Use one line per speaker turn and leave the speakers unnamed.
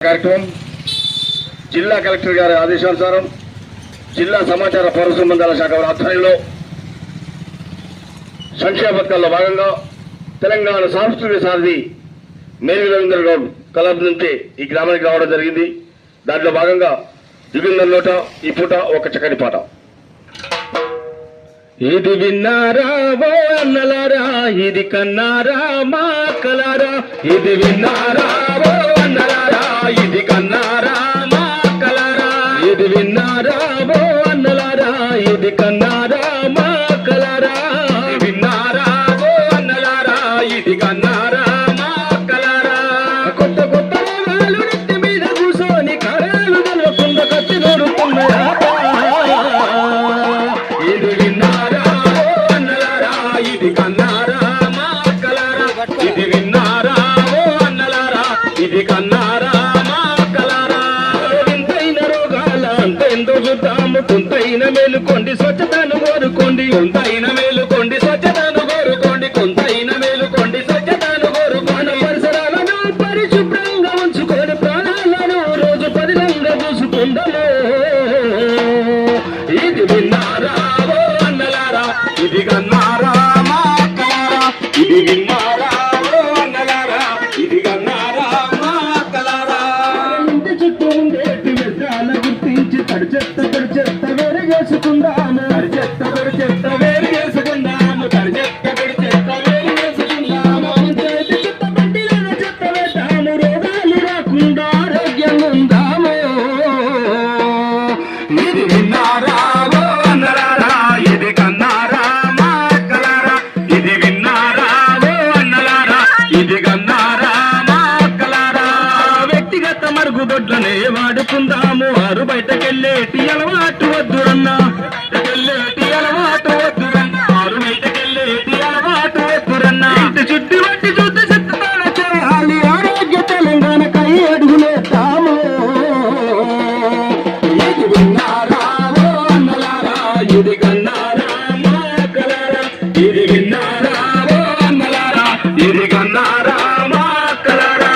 కార్యక్రమం జిల్లా కలెక్టర్ గారి ఆదేశానుసారం జిల్లా సమాచార పౌర సంబంధాల శాఖ ఆధ్వర్యంలో సంక్షేమ పథకాల్లో భాగంగా తెలంగాణ సాంస్కృతిక సారథి మేరీ రవీంద్ర గౌడ్ కలర్ నుంచి ఈ గ్రామానికి రావడం జరిగింది. దాంట్లో భాగంగా యుగంధర్ నోట ఈ పూట ఒక చక్కని పాట. ఇది విన్నారా ఓ అన్నలారా ఇది కన్నారా మా కలారా ఇది విన్నారా విన్నారా ఓ అన్నలారా? ఇది కన్నా మేలుకోండి స్వచ్ఛతను కోరుకోండి కొంతైన మేలుకోండి స్వచ్ఛతను కోరుకోండి కొంతైన మేలుకోండి స్వచ్ఛతను కోరుకోండి. పరిసరాలను పరిశుభ్రంగా ఉంచుకోండి ప్రాణాలను రోజు పదిలంగా చూసుకుందము ఇది విన్నారా ఓ అన్నలారా? ఇది కన్నారా మా అక్కలారా ఇది విన్నారా అన్నలారా? ఇది కన్నారా మా అక్కలారా ఇంటి చుట్టూ ఉండేటి వ్యర్థాల గుర్తించి తడి చేసుకుందాము చెత్త తడి చెత్త వేరు చేసుకుందాము చెత్త తడి చెత్త వేరు చేసుకుందాము చెత్త పెట్టిన చెత్త వేద్దాము రోగాలు రాకుండా ఆరోగ్యంగా ఉందాము ఇది విన్నారా అన్నలారా ఇది కన్నారా మా అక్కలారా ఇది విన్నారా అన్నలారా ఇది కన్నారా మా అక్కలారా వ్యక్తిగత మరుగుదొడ్లనే వాడుకుందాము. వారు బయటకెళ్ళేటి అలవాటు. చుట్టి చుట్టి వట్టి చుట్టి చిత్తాల అడుగులేస్తాము ఇది విన్నారా? అన్నలారా ఇది కన్నారా? మాకలారా ఇది విన్నారా? అన్నలారా ఇది కన్నారా? మాకలారా